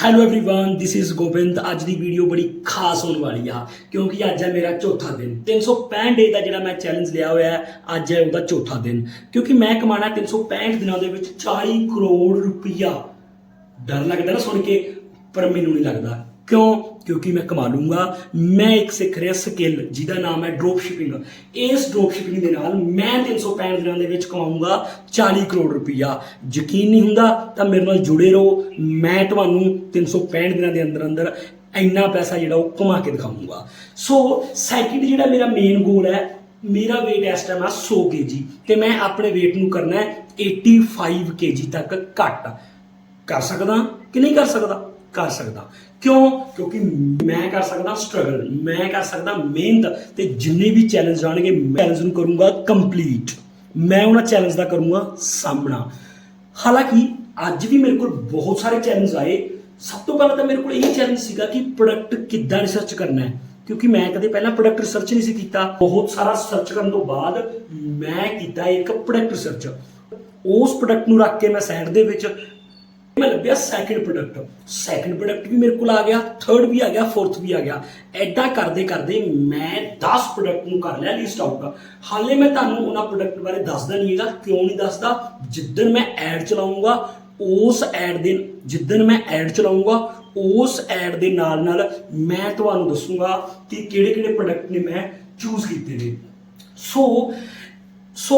hello everyone this is Gobind ਅੱਜ ਦੀ video ਬੜੀ ਖਾਸ ਹੋਣ ਵਾਲੀ ਆ ਕਿਉਂਕਿ ਅੱਜ ਹੈ ਮੇਰਾ ਚੌਥਾ ਦਿਨ 365 ਡੇ ਦਾ ਜਿਹੜਾ ਮੈਂ ਚੈਲੰਜ ਲਿਆ ਹੋਇਆ ਹੈ ਅੱਜ ਹੈ ਉਹਦਾ ਚੌਥਾ ਦਿਨ ਕਿਉਂਕਿ ਮੈਂ ਕਮਾਣਾ 365 ਦਿਨਾਂ ਦੇ ਵਿੱਚ 40 ਕਰੋੜ ਰੁਪਈਆ ਡਰ ਲੱਗਦਾ ਨਾ ਸੁਣ ਕੇ ਪਰ ਮੈਨੂੰ ਨਹੀਂ ਲੱਗਦਾ ਕਿਉਂ? ਕਿਉਂਕਿ ਮੈਂ ਕਮਾ ਲੂੰਗਾ। ਮੈਂ ਇੱਕ ਸਿੱਖ ਰਿਹਾ ਸਕਿੱਲ, ਜਿਹਦਾ ਨਾਮ ਹੈ ਡ੍ਰੌਪ ਸ਼ਿਪਿੰਗ ਇਸ ਡ੍ਰੌਪ ਸ਼ਿਪਿੰਗ ਦੇ ਨਾਲ ਮੈਂ 365 ਦਿਨਾਂ ਦੇ ਵਿੱਚ ਕਮਾਊਂਗਾ 40 ਕਰੋੜ ਰੁਪਈਆ। ਯਕੀਨ ਨਹੀਂ ਹੁੰਦਾ, ਤਾਂ ਮੇਰੇ ਨਾਲ ਜੁੜੇ ਰਹੋ। ਮੈਂ ਤੁਹਾਨੂੰ 365 ਦਿਨਾਂ ਦੇ ਅੰਦਰ ਅੰਦਰ ਇੰਨਾ ਪੈਸਾ ਜਿਹੜਾ ਉਹ ਕਮਾ ਕੇ ਦਿਖਾਊਂਗਾ। ਸੋ ਸੈਕਿੰਡ ਜਿਹੜਾ ਮੇਰਾ ਮੇਨ ਗੋਲ ਹੈ, ਮੇਰਾ weight ਇਸ ਟਾਈਮ ਆ 100 kg ਤੇ ਮੈਂ ਆਪਣੇ weight ਨੂੰ ਕਰਨਾ ਹੈ 85 kg ਤੱਕ ਘੱਟ। ਕਰ ਸਕਦਾ ਕਿ ਨਹੀਂ ਕਰ ਸਕਦਾ? ਕਰ ਸਕਦਾ। ਕਿਉਂ? ਕਿਉਂਕਿ ਮੈਂ ਕਰ ਸਕਦਾ ਸਟਰਗਲ ਮੈਂ ਕਰ ਸਕਦਾ ਮਿਹਨਤ ਤੇ ਜਿੰਨੇ ਵੀ ਚੈਲੰਜ ਆਣਗੇ ਮੈਂ ਚੈਲੰਜ ਨੂੰ ਕਰੂੰਗਾ ਕੰਪਲੀਟ ਮੈਂ ਉਹਨਾਂ ਚੈਲੰਜ ਦਾ ਕਰੂੰਗਾ ਸਾਹਮਣਾ। ਹਾਲਾਂਕਿ ਅੱਜ ਵੀ ਮੇਰੇ ਕੋਲ ਬਹੁਤ ਸਾਰੇ ਚੈਲੰਜ ਆਏ। ਸਭ ਤੋਂ ਪਹਿਲਾਂ ਤਾਂ ਮੇਰੇ ਕੋਲ ਇਹ ਚੈਲੰਜ ਸੀਗਾ ਕਿ ਪ੍ਰੋਡਕਟ ਕਿੱਦਾਂ ਰਿਸਰਚ ਕਰਨਾ ਹੈ। ਕਿਉਂਕਿ ਮੈਂ ਕਦੇ ਪਹਿਲਾਂ ਪ੍ਰੋਡਕਟ ਰਿਸਰਚ ਨਹੀਂ ਸੀ ਕੀਤਾ। ਬਹੁਤ ਸਾਰਾ ਸਰਚ ਕਰਨ ਤੋਂ ਬਾਅਦ ਮੈਂ ਕੀਤਾ ਇੱਕ ਪ੍ਰੋਡਕਟ ਰਿਸਰਚ ਉਸ ਪ੍ਰੋਡਕਟ ਨੂੰ ਰੱਖ ਕੇ ਮੈਂ ਸਾਈਡ ਦੇ ਵਿੱਚ ਮੈਂ ਲੱਭਿਆ ਸੈਕਿੰਡ ਪ੍ਰੋਡਕਟ ਸੈਕਿੰਡ ਪ੍ਰੋਡਕਟ ਵੀ ਮੇਰੇ ਕੋਲ ਆ ਗਿਆ ਥਰਡ ਵੀ ਆ ਗਿਆ ਫੋਰਥ ਵੀ ਆ ਗਿਆ। ਐਡਾ ਕਰਦੇ ਕਰਦੇ ਮੈਂ 10 ਪ੍ਰੋਡਕਟ ਨੂੰ ਕਰ ਲਿਆ ਲਿਸਟ ਆਊਟ ਹਾਲੇ ਮੈਂ ਤੁਹਾਨੂੰ ਉਹਨਾਂ ਪ੍ਰੋਡਕਟ ਬਾਰੇ ਦੱਸਦਾ ਨਹੀਂ ਹੈਗਾ, ਕਿਉਂ ਨਹੀਂ ਦੱਸਦਾ? ਜਿੱਦਣ ਮੈਂ ਐਡ ਚਲਾਉਂਗਾ ਉਸ ਐਡ ਦੇ, ਜਿੱਦਣ ਮੈਂ ਐਡ ਚਲਾਉਂਗਾ ਉਸ ਐਡ ਦੇ ਨਾਲ ਨਾਲ ਮੈਂ ਤੁਹਾਨੂੰ ਦੱਸੂਗਾ ਕਿ ਕਿਹੜੇ ਕਿਹੜੇ ਪ੍ਰੋਡਕਟ ਨੇ ਮੈਂ ਚੂਜ਼ ਕੀਤੇ ਨੇ। ਸੋ ਸੋ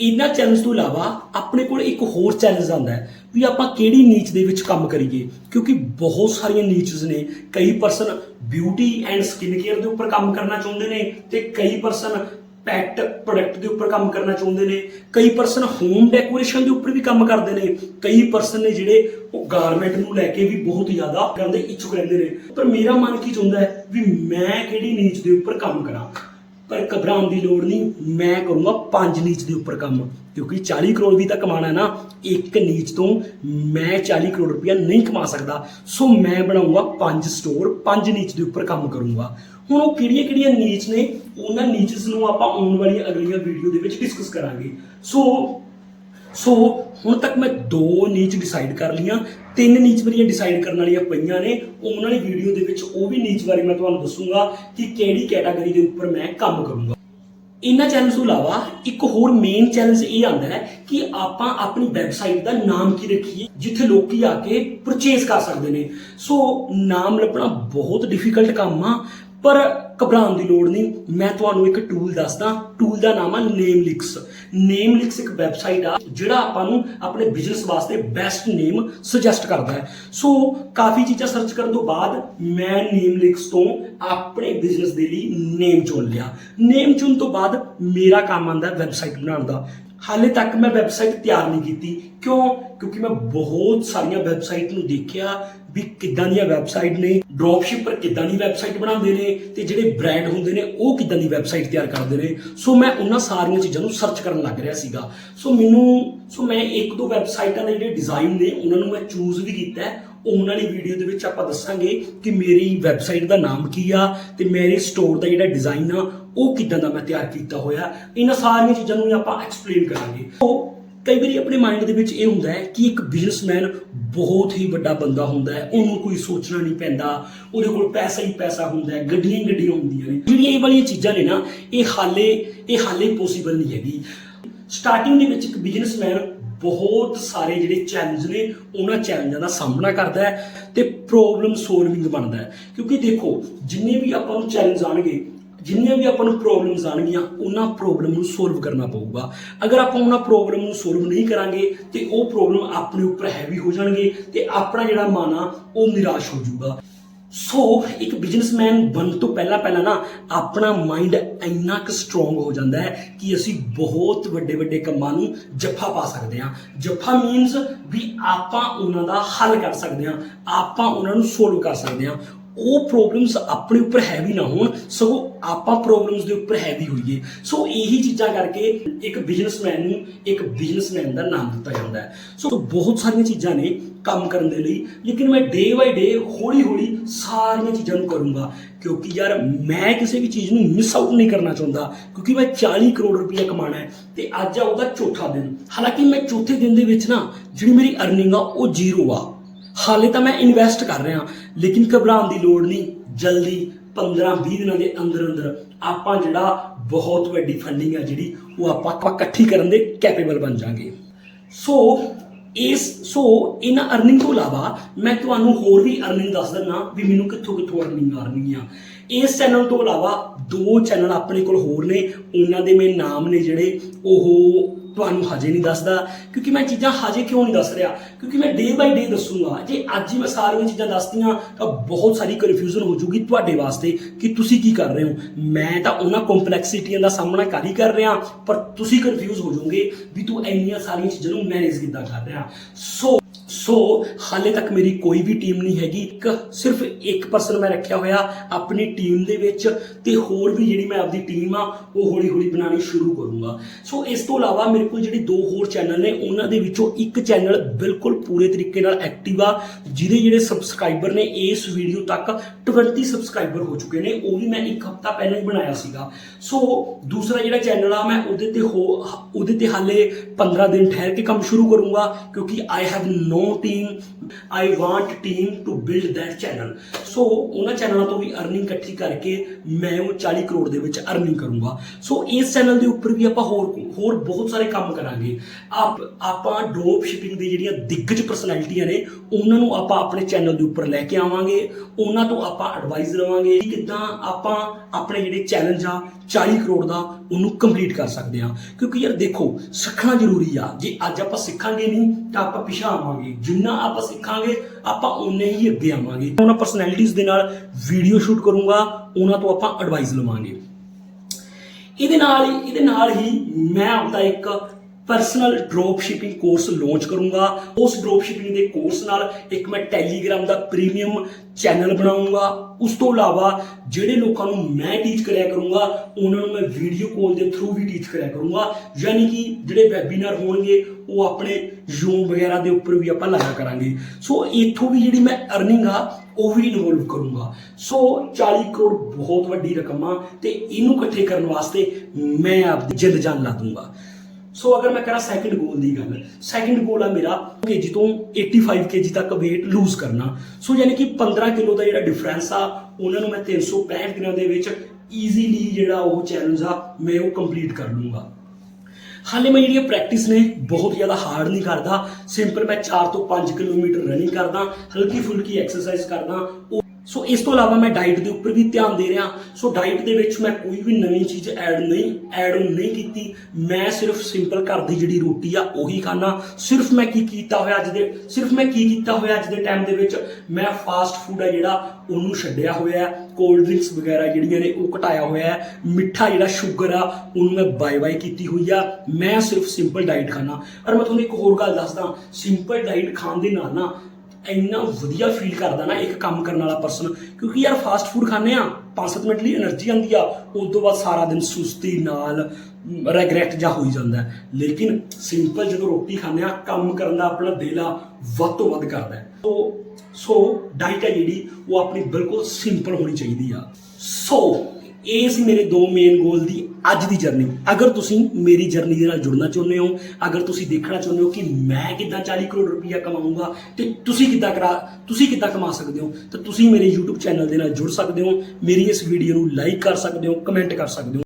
ਇਹਨਾਂ ਚੈਲੰਜ ਤੋਂ ਇਲਾਵਾ ਆਪਣੇ ਕੋਲ ਇੱਕ ਹੋਰ ਚੈਲੰਜ ਆਉਂਦਾ ਹੈ ਵੀ ਆਪਾਂ ਕਿਹੜੀ ਨੀਚ ਦੇ ਵਿੱਚ ਕੰਮ ਕਰੀਏ, ਕਿਉਂਕਿ ਬਹੁਤ ਸਾਰੀਆਂ ਨੀਚਸ ਨੇ। ਕਈ person beauty and skin care ਦੇ ਉੱਪਰ ਕੰਮ ਕਰਨਾ ਚਾਹੁੰਦੇ ਨੇ ਤੇ ਕਈ ਪਰਸਨ ਪੈਟ ਪ੍ਰੋਡਕਟ ਦੇ ਉੱਪਰ ਕੰਮ ਕਰਨਾ ਚਾਹੁੰਦੇ ਨੇ। ਕਈ ਪਰਸਨ ਹੋਮ ਡੈਕੋਰੇਸ਼ਨ ਦੇ ਉੱਪਰ ਵੀ ਕੰਮ ਕਰਦੇ ਨੇ। ਕਈ ਪਰਸਨ ਨੇ ਜਿਹੜੇ ਉਹ ਗਾਰਮੈਂਟ ਨੂੰ ਲੈ ਕੇ ਵੀ ਬਹੁਤ ਜ਼ਿਆਦਾ ਕਰਨ ਇੱਛੁਕ ਰਹਿੰਦੇ ਨੇ। ਪਰ ਮੇਰਾ ਮਨ ਕੀ ਚਾਹੁੰਦਾ ਹੈ ਵੀ ਮੈਂ ਕਿਹੜੀ ਨੀਚ ਦੇ ਉੱਪਰ ਕੰਮ ਕਰਾਂ? ਪਰ ਘਬਰਾਉਣ ਦੀ ਲੋੜ ਨਹੀਂ, ਮੈਂ ਕਰੂੰਗਾ ਪੰਜ ਨੀਚ ਦੇ ਉੱਪਰ ਕੰਮ। ਕਿਉਂਕਿ 40 ਕਰੋੜ ਵੀ ਤਾਂ ਕਮਾਣਾ ਹੈ ਨਾ, ਇੱਕ ਨੀਚ ਤੋਂ ਮੈਂ 40 ਕਰੋੜ ਰੁਪਇਆ ਨਹੀਂ ਕਮਾ ਸਕਦਾ। ਸੋ ਮੈਂ ਬਣਾਉਂਗਾ ਪੰਜ ਸਟੋਰ ਪੰਜ ਨੀਚ ਦੇ ਉੱਪਰ ਕੰਮ ਕਰੂੰਗਾ। ਹੁਣ ਉਹ ਕਿਹੜੀਆਂ ਕਿਹੜੀਆਂ ਨੀਚ ਨੇ, ਉਹਨਾਂ ਨੀਚਸ ਨੂੰ ਆਪਾਂ ਆਉਣ ਵਾਲੀਆਂ ਅਗਲੀਆਂ ਵੀਡੀਓ ਦੇ ਵਿੱਚ ਡਿਸਕਸ ਕਰਾਂਗੇ। ਸੋ ਸੋ ਹੁਣ ਤੱਕ ਮੈਂ ਦੋ ਨੀਚ ਡਿਸਾਈਡ ਕਰ ਲੀਆਂ ਤਿੰਨ ਨੀਚ ਮੇਰੀਆਂ ਡਿਸਾਈਡ ਕਰਨ ਵਾਲੀਆਂ ਪਈਆਂ ਨੇ। ਉਹਨਾਂ ਵਾਲੀ ਵੀਡੀਓ ਦੇ ਵਿੱਚ ਉਹ ਵੀ ਨੀਚ ਬਾਰੇ ਮੈਂ ਤੁਹਾਨੂੰ ਦੱਸੂਗਾ ਕਿ ਕਿਹੜੀ ਕੈਟਾਗਰੀ ਦੇ ਉੱਪਰ ਮੈਂ ਕੰਮ ਕਰੂੰਗਾ। ਇਹਨਾਂ ਚੈਲੰਜ ਤੋਂ ਇਲਾਵਾ ਇੱਕ ਹੋਰ ਮੇਨ ਚੈਲੰਜ ਇਹ ਆਉਂਦਾ ਹੈ ਕਿ ਆਪਾਂ ਆਪਣੀ ਵੈਬਸਾਈਟ ਦਾ ਨਾਮ ਕੀ ਰੱਖੀਏ, ਜਿੱਥੇ ਲੋਕੀ ਆ ਕੇ ਪਰਚੇਸ ਕਰ ਸਕਦੇ ਨੇ। ਸੋ ਨਾਮ ਲੱਭਣਾ ਬਹੁਤ ਡਿਫਿਕਲਟ ਕੰਮ ਆ, ਪਰ ਘਬਰਾਉਣ ਦੀ ਲੋੜ ਨਹੀਂ। ਮੈਂ ਤੁਹਾਨੂੰ ਇੱਕ ਟੂਲ ਦੱਸਦਾ। ਟੂਲ ਦਾ ਨਾਮ ਆ ਨੇਮਲਿਕਸ ਨੇਮਲਿਕਸ ਇੱਕ ਵੈਬਸਾਈਟ ਆ, ਜਿਹੜਾ ਆਪਾਂ ਨੂੰ ਆਪਣੇ ਬਿਜ਼ਨਸ ਵਾਸਤੇ ਬੈਸਟ ਨੇਮ ਸੁਜੈਸਟ ਕਰਦਾ ਹੈ। ਸੋ ਕਾਫੀ ਚੀਜ਼ਾਂ ਸਰਚ ਕਰਨ ਤੋਂ ਬਾਅਦ ਮੈਂ ਨੇਮਲਿਕਸ ਤੋਂ ਆਪਣੇ ਬਿਜ਼ਨਸ ਦੇ ਲਈ ਨੇਮ ਚੁਣ ਲਿਆ। ਨੇਮ ਚੁਣ ਤੋਂ ਬਾਅਦ ਮੇਰਾ ਕੰਮ ਆਂਦਾ ਵੈਬਸਾਈਟ ਬਣਾਉਣ ਦਾ। ਹਾਲੇ ਤੱਕ ਮੈਂ ਵੈਬਸਾਈਟ ਤਿਆਰ ਨਹੀਂ ਕੀਤੀ। ਕਿਉਂ? ਕਿਉਂਕਿ ਮੈਂ ਬਹੁਤ ਸਾਰੀਆਂ ਵੈਬਸਾਈਟ ਨੂੰ ਦੇਖਿਆ। ਵੀ ਕਿੱਦਾਂ ਦੀਆਂ ਵੈਬਸਾਈਟ ਨੇ ਡ੍ਰੌਪ ਸ਼ਿਪਰ ਕਿੱਦਾਂ ਦੀ ਵੈਬਸਾਈਟ ਬਣਾਉਂਦੇ ਨੇ ਤੇ ਜਿਹੜੇ ਬ੍ਰਾਂਡ ਹੁੰਦੇ ਨੇ, ਉਹ ਕਿੱਦਾਂ ਦੀ ਵੈਬਸਾਈਟ ਤਿਆਰ ਕਰਦੇ ਨੇ। ਸੋ ਮੈਂ ਉਹਨਾਂ ਸਾਰੀਆਂ ਚੀਜ਼ਾਂ ਨੂੰ ਸਰਚ ਕਰਨ ਲੱਗ ਰਿਹਾ ਸੀਗਾ। ਸੋ ਮੈਨੂੰ ਸੋ ਮੈਂ ਇੱਕ ਦੋ ਵੈਬਸਾਈਟਾਂ ਦੇ ਜਿਹੜੇ ਡਿਜ਼ਾਈਨ ਨੇ, ਉਹਨਾਂ ਨੂੰ ਮੈਂ ਚੂਜ਼ ਵੀ ਕੀਤਾ ਹੈ। ਉਹਨਾਂ ਵਾਲੀ ਵੀਡੀਓ ਦੇ ਵਿੱਚ ਆਪਾਂ ਦੱਸਾਂਗੇ ਕਿ ਮੇਰੀ ਵੈਬਸਾਈਟ ਦਾ ਨਾਮ ਕੀ ਆ ਤੇ ਮੇਰੇ ਸਟੋਰ ਦਾ ਜਿਹੜਾ ਡਿਜ਼ਾਈਨ ਆ, ਉਹ ਕਿੱਦਾਂ ਦਾ ਮੈਂ ਤਿਆਰ ਕੀਤਾ ਹੋਇਆ। ਇਹਨਾਂ ਸਾਰੀਆਂ ਚੀਜ਼ਾਂ ਨੂੰ ਆਪਾਂ ਐਕਸਪਲੇਨ ਕਰਾਂਗੇ। ਸੋ ਕਈ ਵਾਰੀ ਆਪਣੇ ਮਾਈਂਡ ਦੇ ਵਿੱਚ ਇਹ ਹੁੰਦਾ ਹੈ ਕਿ ਇੱਕ ਬਿਜ਼ਨਸਮੈਨ ਬਹੁਤ ਹੀ ਵੱਡਾ ਬੰਦਾ ਹੁੰਦਾ ਹੈ, ਉਹਨੂੰ ਕੋਈ ਸੋਚਣਾ ਨਹੀਂ ਪੈਂਦਾ, ਉਹਦੇ ਕੋਲ ਪੈਸਾ ਹੀ ਪੈਸਾ ਹੁੰਦਾ ਹੈ, ਗੱਡੀਆਂ ਹੀ ਗੱਡੀਆਂ ਹੁੰਦੀਆਂ ਨੇ। ਜਿਹੜੀਆਂ ਇਹ ਵਾਲੀਆਂ ਚੀਜ਼ਾਂ ਨੇ ਨਾ, ਇਹ ਹਾਲੇ ਇਹ ਹਾਲੇ ਪੋਸੀਬਲ ਨਹੀਂ ਹੈਗੀ। ਸਟਾਰਟਿੰਗ ਦੇ ਵਿੱਚ ਇੱਕ ਬਿਜ਼ਨਸਮੈਨ ਬਹੁਤ ਸਾਰੇ ਜਿਹੜੇ ਚੈਲੰਜ ਨੇ, ਉਹਨਾਂ ਚੈਲੰਜਾਂ ਦਾ ਸਾਹਮਣਾ ਕਰਦਾ ਹੈ ਤੇ ਪ੍ਰੋਬਲਮ ਸੋਲਵਿੰਗ ਬਣਦਾ ਹੈ। ਕਿਉਂਕਿ ਦੇਖੋ, ਜਿੰਨੇ ਵੀ ਆਪਾਂ ਨੂੰ ਚੈਲੰਜ ਆਣਗੇ ਜਿੰਨੀਆਂ ਵੀ ਆਪਾਂ ਨੂੰ ਪ੍ਰੋਬਲਮਸ ਆਣਗੀਆਂ ਉਹਨਾਂ ਪ੍ਰੋਬਲਮ ਨੂੰ ਸੋਲਵ ਕਰਨਾ ਪਊਗਾ। ਅਗਰ ਆਪਾਂ ਉਹਨਾਂ ਪ੍ਰੋਬਲਮ ਨੂੰ ਸੋਲਵ ਨਹੀਂ ਕਰਾਂਗੇ, ਤੇ ਉਹ ਪ੍ਰੋਬਲਮ ਆਪਣੇ ਉੱਪਰ ਹੈਵੀ ਹੋ ਜਾਣਗੇ ਤੇ ਆਪਣਾ ਜਿਹੜਾ ਮਨ ਆ, ਉਹ ਨਿਰਾਸ਼ ਹੋ ਜਾਊਗਾ। ਸੋ ਇੱਕ ਬਿਜ਼ਨਸਮੈਨ ਬਣਨ ਤੋਂ ਪਹਿਲਾਂ ਪਹਿਲਾਂ ਨਾ, ਆਪਣਾ ਮਾਈਂਡ ਇੰਨਾ ਕੁ ਸਟਰੋਂਗ ਹੋ ਜਾਂਦਾ ਹੈ ਕਿ ਅਸੀਂ ਬਹੁਤ ਵੱਡੇ ਵੱਡੇ ਕੰਮਾਂ ਨੂੰ ਜੱਫਾ ਪਾ ਸਕਦੇ ਹਾਂ। ਜੱਫਾ ਮੀਨਸ ਵੀ ਆਪਾਂ ਉਹਨਾਂ ਦਾ ਹੱਲ ਕਰ ਸਕਦੇ ਹਾਂ, ਆਪਾਂ ਉਹਨਾਂ ਨੂੰ ਸੋਲਵ ਕਰ ਸਕਦੇ ਹਾਂ। ਉਹ ਪ੍ਰੋਬਲਮਸ ਆਪਣੇ ਉੱਪਰ ਹੈਵੀ ਨਾ ਹੋਣ ਸਗੋਂ ਆਪਾਂ ਪ੍ਰੋਬਲਮਸ ਦੇ ਉੱਪਰ ਹੈਵੀ ਹੋਈਏ। ਸੋ ਇਹੀ ਚੀਜ਼ਾਂ ਕਰਕੇ ਇੱਕ ਬਿਜ਼ਨਸਮੈਨ ਨੂੰ ਇੱਕ ਬਿਜ਼ਨਸਮੈਨ ਦਾ ਨਾਮ ਦਿੱਤਾ ਜਾਂਦਾ ਹੈ। ਸੋ ਬਹੁਤ ਸਾਰੀਆਂ ਚੀਜ਼ਾਂ ਨੇ ਕੰਮ ਕਰਨ ਦੇ ਲਈ, ਲੇਕਿਨ ਮੈਂ ਡੇ ਬਾਈ ਡੇ ਹੌਲੀ ਹੌਲੀ ਸਾਰੀਆਂ ਚੀਜ਼ਾਂ ਨੂੰ ਕਰੂੰਗਾ, ਕਿਉਂਕਿ ਯਾਰ ਮੈਂ ਕਿਸੇ ਵੀ ਚੀਜ਼ ਨੂੰ ਮਿਸ ਆਊਟ ਨਹੀਂ ਕਰਨਾ ਚਾਹੁੰਦਾ, ਕਿਉਂਕਿ ਮੈਂ 40 ਕਰੋੜ ਰੁਪਇਆ ਕਮਾਣਾ ਹੈ, ਤੇ ਅੱਜ ਆ ਉਹਦਾ ਚੌਥਾ ਦਿਨ। ਹਾਲਾਂਕਿ ਮੈਂ ਚੌਥੇ ਦਿਨ ਦੇ ਵਿੱਚ ਨਾ, ਜਿਹੜੀ ਮੇਰੀ ਅਰਨਿੰਗ ਆ, ਉਹ ਜ਼ੀਰੋ ਆ। ਹਾਲੇ ਤਾਂ ਮੈਂ ਇਨਵੈਸਟ ਕਰ ਰਿਹਾ। ਲੇਕਿਨ ਘਬਰਾਉਣ ਦੀ ਲੋੜ ਨਹੀਂ। ਜਲਦੀ 15-20 ਦਿਨਾਂ ਦੇ ਅੰਦਰ ਅੰਦਰ ਆਪਾਂ ਜਿਹੜਾ ਬਹੁਤ ਵੱਡੀ ਫੰਡਿੰਗ ਆ ਜਿਹੜੀ, ਉਹ ਆਪਾਂ ਆਪਾਂ ਇਕੱਠੀ ਕਰਨ ਦੇ ਕੈਪੇਬਲ ਬਣ ਜਾਾਂਗੇ। ਸੋ ਇਸ ਸੋ ਇਹਨਾਂ ਅਰਨਿੰਗ ਤੋਂ ਇਲਾਵਾ ਮੈਂ ਤੁਹਾਨੂੰ ਹੋਰ ਵੀ ਅਰਨਿੰਗ ਦੱਸ ਦਿੰਦਾ ਵੀ ਮੈਨੂੰ ਕਿੱਥੋਂ ਕਿੱਥੋਂ ਅਰਨਿੰਗ ਆ ਰਹੀ ਆ ਇਸ ਚੈਨਲ ਤੋਂ ਇਲਾਵਾ ਦੋ ਚੈਨਲ ਆਪਣੇ ਕੋਲ ਹੋਰ ਨੇ। ਉਹਨਾਂ ਦੇ ਮੈਂ ਨਾਮ ਨੇ ਜਿਹੜੇ, ਉਹ ਤੁਹਾਨੂੰ ਹਜੇ ਨਹੀਂ ਦੱਸਦਾ, ਕਿਉਂਕਿ ਮੈਂ ਚੀਜ਼ਾਂ ਹਜੇ ਕਿਉਂ ਨਹੀਂ ਦੱਸ ਰਿਹਾ? ਕਿਉਂਕਿ ਮੈਂ ਡੇ ਬਾਈ ਡੇ ਦੱਸੂਗਾ। ਜੇ ਅੱਜ ਹੀ ਮੈਂ ਸਾਰੀਆਂ ਚੀਜ਼ਾਂ ਦੱਸਤੀਆਂ, ਤਾਂ ਬਹੁਤ ਸਾਰੀ ਕਨਫਿਊਜ਼ਨ ਹੋ ਜੂਗੀ ਤੁਹਾਡੇ ਵਾਸਤੇ ਕਿ ਤੁਸੀਂ ਕੀ ਕਰ ਰਹੇ ਹੋ। ਮੈਂ ਤਾਂ ਉਹਨਾਂ ਕੰਪਲੈਕਸਿਟੀਆਂ ਦਾ ਸਾਹਮਣਾ ਕਰ ਹੀ ਕਰ ਰਿਹਾ, ਪਰ ਤੁਸੀਂ ਕਨਫਿਊਜ਼ ਹੋ ਜਾਓਗੇ ਵੀ ਤੂੰ ਇੰਨੀਆਂ ਸਾਰੀਆਂ ਚੀਜ਼ਾਂ ਨੂੰ ਮੈਨੇਜ ਕਿੱਦਾਂ ਕਰ ਰਿਹਾ। ਸੋ ਸੋ ਹਾਲੇ ਤੱਕ ਮੇਰੀ ਕੋਈ ਵੀ ਟੀਮ ਨਹੀਂ ਹੈਗੀ। ਇੱਕ ਸਿਰਫ ਇੱਕ ਪਰਸਨ ਮੈਂ ਰੱਖਿਆ ਹੋਇਆ ਆਪਣੀ ਟੀਮ ਦੇ ਵਿੱਚ ਤੇ ਹੋਰ ਵੀ ਜਿਹੜੀ ਮੈਂ ਆਪਦੀ ਟੀਮ ਆ, ਉਹ ਹੌਲੀ ਹੌਲੀ ਬਣਾਉਣੀ ਸ਼ੁਰੂ ਕਰੂੰਗਾ। ਸੋ ਇਸ ਤੋਂ ਇਲਾਵਾ ਮੇਰੇ ਕੋਲ ਜਿਹੜੇ ਦੋ ਹੋਰ ਚੈਨਲ ਨੇ, ਉਹਨਾਂ ਦੇ ਵਿੱਚੋਂ ਇੱਕ ਚੈਨਲ ਬਿਲਕੁਲ ਪੂਰੇ ਤਰੀਕੇ ਨਾਲ ਐਕਟਿਵ ਆ, ਜਿਹਦੇ ਜਿਹੜੇ ਸਬਸਕ੍ਰਾਈਬਰ ਨੇ, ਇਸ ਵੀਡੀਓ ਤੱਕ 20 ਸਬਸਕ੍ਰਾਈਬਰ ਹੋ ਚੁੱਕੇ ਨੇ। ਉਹ ਵੀ ਮੈਂ ਇੱਕ ਹਫਤਾ ਪਹਿਲਾਂ ਹੀ ਬਣਾਇਆ ਸੀਗਾ। ਸੋ ਦੂਸਰਾ ਜਿਹੜਾ ਚੈਨਲ ਆ, ਮੈਂ ਉਹਦੇ ਤੇ ਹੋ, ਉਹਦੇ ਤੇ ਹਾਲੇ 15 ਦਿਨ ਠਹਿਰ ਕੇ ਕੰਮ ਸ਼ੁਰੂ ਕਰੂੰਗਾ, ਕਿਉਂਕਿ I have no team I want team to build that channel so ਉਹਨਾਂ ਚੈਨਲਾਂ ਤੋਂ ਵੀ ਅਰਨਿੰਗ ਇਕੱਠੀ ਕਰਕੇ ਮੈਂ ਉਹ 40 ਕਰੋੜ ਦੇ ਵਿੱਚ ਅਰਨਿੰਗ ਕਰੂੰਗਾ। ਸੋ ਇਸ ਚੈਨਲ ਦੇ ਉੱਪਰ ਵੀ ਆਪਾਂ ਹੋਰ ਹੋਰ ਬਹੁਤ ਸਾਰੇ ਕੰਮ ਕਰਾਂਗੇ। ਆਪ, ਆਪਾਂ ਡ੍ਰੌਪ ਸ਼ਿਪਿੰਗ ਦੀ ਜਿਹੜੀਆਂ ਦਿੱਗਜ ਪਰਸਨੈਲਿਟੀਆਂ ਨੇ, ਉਹਨਾਂ ਨੂੰ ਆਪਾਂ ਆਪਣੇ ਚੈਨਲ ਦੇ ਉੱਪਰ ਲੈ ਕੇ ਆਵਾਂਗੇ। ਉਹਨਾਂ ਤੋਂ ਆਪਾਂ ਐਡਵਾਈਸ ਲਵਾਂਗੇ ਕਿ ਕਿੱਦਾਂ ਆਪਾਂ ਆਪਣੇ ਜਿਹੜੇ ਚੈਲੰਜ ਆ 40 ਕਰੋੜ ਦਾ ਉਹਨੂੰ ਕੰਪਲੀਟ ਕਰ ਸਕਦੇ ਆ ਕਿਉਂਕਿ ਯਾਰ ਦੇਖੋ, ਸਿੱਖਣਾ ਜ਼ਰੂਰੀ ਆ। ਜੇ ਅੱਜ ਆਪਾਂ ਸਿੱਖਾਂਗੇ ਨਹੀਂ, ਤਾਂ ਆਪਾਂ ਪਿਛਾ ਆਵਾਂਗੇ। ਜਿੰਨਾ ਆਪਾਂ ਸਿੱਖਾਂਗੇ, ਆਪਾਂ ਉਨੇ ਹੀ ਅੱਗੇ ਆਵਾਂਗੇ। ਉਹਨਾਂ ਪਰਸਨੈਲਿਟੀਜ਼ ਦੇ ਨਾਲ ਵੀਡੀਓ ਸ਼ੂਟ ਕਰੂੰਗਾ, ਉਹਨਾਂ ਤੋਂ ਆਪਾਂ ਐਡਵਾਈਸ ਲਵਾਂਗੇ। ਇਹਦੇ ਨਾਲ ਹੀ ਇਹਦੇ ਨਾਲ ਹੀ ਮੈਂ ਆਪਦਾ ਇੱਕ personal drop shipping course launch ਕਰੂੰਗਾ। ਉਸ ਡ੍ਰੌਪ ਸ਼ਿਪਿੰਗ ਦੇ ਕੋਰਸ ਨਾਲ ਇੱਕ ਮੈਂ ਟੈਲੀਗ੍ਰਾਮ ਦਾ ਪ੍ਰੀਮੀਅਮ ਚੈਨਲ ਬਣਾਉਂਗਾ। ਉਸ ਤੋਂ ਇਲਾਵਾ ਜਿਹੜੇ ਲੋਕਾਂ ਨੂੰ ਮੈਂ ਟੀਚ ਕਰਿਆ ਕਰੂੰਗਾ, ਉਹਨਾਂ ਨੂੰ ਮੈਂ ਵੀਡੀਓ ਕਾਲ ਦੇ ਥਰੂ ਵੀ ਟੀਚ ਕਰਿਆ ਕਰੂੰਗਾ। ਯਾਨੀ ਕਿ ਜਿਹੜੇ ਵੈਬੀਨਾਰ ਹੋਣਗੇ, ਉਹ ਆਪਣੇ ਜ਼ੂਮ ਵਗੈਰਾ ਦੇ ਉੱਪਰ ਵੀ ਆਪਾਂ ਲਾਇਆ ਕਰਾਂਗੇ। ਸੋ ਇੱਥੋਂ ਵੀ ਜਿਹੜੀ ਮੈਂ ਅਰਨਿੰਗ ਆ, ਉਹ ਵੀ ਇਨਵੋਲਵ ਕਰੂੰਗਾ। ਸੋ 40 ਕਰੋੜ ਬਹੁਤ ਵੱਡੀ ਰਕਮ ਆ ਤੇ ਇਹਨੂੰ ਇਕੱਠੇ ਕਰਨ ਵਾਸਤੇ ਮੈਂ ਆਪਦੀ ਜਿੱਦ ਜਾਨ ਲਾ ਦੂੰਗਾ। ਸੋ ਅਗਰ ਮੈਂ ਕਰਾਂ ਸੈਕਿੰਡ ਗੋਲ ਦੀ ਗੱਲ ਸੈਕਿੰਡ ਗੋਲ ਆ ਮੇਰਾ ਕੇਜੀ ਤੋਂ 85 ਕੇਜੀ ਤੱਕ weight ਲੂਜ਼ ਕਰਨਾ। ਸੋ ਯਾਨੀ ਕਿ 15 ਕਿਲੋ ਦਾ ਜਿਹੜਾ ਡਿਫਰੈਂਸ ਆ, ਉਹਨਾਂ ਨੂੰ ਮੈਂ 365 ਦਿਨਾਂ ਦੇ ਵਿੱਚ ਈਜ਼ੀਲੀ ਜਿਹੜਾ ਉਹ ਚੈਲੰਜ ਆ, ਮੈਂ ਉਹ ਕੰਪਲੀਟ ਕਰ ਲੂੰਗਾ। ਹਾਲੇ ਮੈਂ ਜਿਹੜੀਆਂ ਪ੍ਰੈਕਟਿਸ ਨੇ, ਬਹੁਤ ਜ਼ਿਆਦਾ ਹਾਰਡ ਨਹੀਂ ਕਰਦਾ। ਸਿੰਪਲ ਮੈਂ 4 ਤੋਂ 5 ਕਿਲੋਮੀਟਰ ਰਨਿੰਗ ਕਰਦਾ ਹਲਕੀ ਫੁਲਕੀ ਐਕਸਰਸਾਈਜ਼ ਕਰਦਾ। ਉਹ ਸੋ ਇਸ ਤੋਂ ਇਲਾਵਾ ਮੈਂ ਡਾਈਟ ਦੇ ਉੱਪਰ ਵੀ ਧਿਆਨ ਦੇ ਰਿਹਾ। ਸੋ ਡਾਈਟ ਦੇ ਵਿੱਚ ਮੈਂ ਕੋਈ ਵੀ ਨਵੀਂ ਚੀਜ਼ ਐਡ ਨਹੀਂ ਐਡ ਨਹੀਂ ਕੀਤੀ। ਮੈਂ ਸਿਰਫ ਸਿੰਪਲ ਘਰ ਦੀ ਜਿਹੜੀ ਰੋਟੀ ਆ, ਉਹੀ ਖਾਣਾ ਸਿਰਫ ਮੈਂ ਕੀ ਕੀਤਾ ਹੋਇਆ ਅੱਜ ਦੇ, ਸਿਰਫ ਮੈਂ ਕੀ ਕੀਤਾ ਹੋਇਆ ਅੱਜ ਦੇ ਟਾਈਮ ਦੇ ਵਿੱਚ? ਮੈਂ ਫਾਸਟ ਫੂਡ ਆ ਜਿਹੜਾ, ਉਹਨੂੰ ਛੱਡਿਆ ਹੋਇਆ। ਹੈ ਕੋਲਡ ਡਰਿੰਕਸ ਵਗੈਰਾ ਜਿਹੜੀਆਂ ਨੇ, ਉਹ ਘਟਾਇਆ ਹੋਇਆ ਹੈ। ਮਿੱਠਾ ਜਿਹੜਾ ਸ਼ੂਗਰ ਆ, ਉਹਨੂੰ ਮੈਂ ਬਾਏ ਬਾਏ ਕੀਤੀ ਹੋਈ ਆ। ਮੈਂ ਸਿਰਫ ਸਿੰਪਲ ਡਾਈਟ ਖਾਣਾ ਪਰ ਮੈਂ ਤੁਹਾਨੂੰ ਇੱਕ ਹੋਰ ਗੱਲ ਦੱਸਦਾ। ਸਿੰਪਲ ਡਾਈਟ ਖਾਣ ਦੇ ਨਾਲ ਨਾ ਇੰਨਾ ਵਧੀਆ ਫੀਲ ਕਰਦਾ ਨਾ ਇੱਕ ਕੰਮ ਕਰਨ ਵਾਲਾ ਪਰਸਨ ਕਿਉਂਕਿ ਯਾਰ ਫਾਸਟ ਫੂਡ ਖਾਣੇ ਆ 5-7 ਮਿੰਟ ਲਈ એનર્ਜੀ ਆਉਂਦੀ ਆ, ਉਸ ਤੋਂ ਬਾਅਦ ਸਾਰਾ ਦਿਨ ਸੁਸਤੀ ਨਾਲ ਰੈਗਰੈਟ ਜਾ ਹੋਈ ਜਾਂਦਾ ਲੇਕਿਨ ਸਿੰਪਲ ਜਦੋਂ ਰੋਟੀ ਖਾਣੇ ਆ ਕੰਮ ਕਰਨ ਦਾ ਆਪਣਾ ਦਿਲ ਆ, ਵੱਧ ਤੋਂ ਵੱਧ ਕਰਦਾ ਸੋ ਸੋ ਡਾਈਟ ਹੈ ਜਿਹੜੀ, ਉਹ ਆਪਣੀ ਬਿਲਕੁਲ ਸਿੰਪਲ ਹੋਣੀ ਚਾਹੀਦੀ ਆ। ਸੋ ਇਹ ਸੀ ਮੇਰੇ ਦੋ ਮੇਨ ਗੋਲ ਦੀ ਅੱਜ ਦੀ ਜਰਨੀ ਅਗਰ ਤੁਸੀਂ ਮੇਰੀ ਜਰਨੀ ਦੇ ਨਾਲ ਜੁੜਨਾ ਚਾਹੁੰਦੇ ਹੋ, ਅਗਰ ਤੁਸੀਂ ਦੇਖਣਾ ਚਾਹੁੰਦੇ ਹੋ ਕਿ ਮੈਂ ਕਿੱਦਾਂ 40 ਕਰੋੜ ਰੁਪਈਆ ਕਮਾਊਂਗਾ ਤੇ ਤੁਸੀਂ ਕਿੱਦਾਂ ਕਰਾ ਤੁਸੀਂ ਕਿੱਦਾਂ ਕਮਾ ਸਕਦੇ ਹੋ, ਤਾਂ ਤੁਸੀਂ ਮੇਰੇ YouTube ਚੈਨਲ ਦੇ ਨਾਲ ਜੁੜ ਸਕਦੇ ਹੋ, ਮੇਰੀ ਇਸ ਵੀਡੀਓ ਨੂੰ ਲਾਈਕ ਕਰ ਸਕਦੇ ਹੋ ਕਮੈਂਟ ਕਰ ਸਕਦੇ ਹੋ।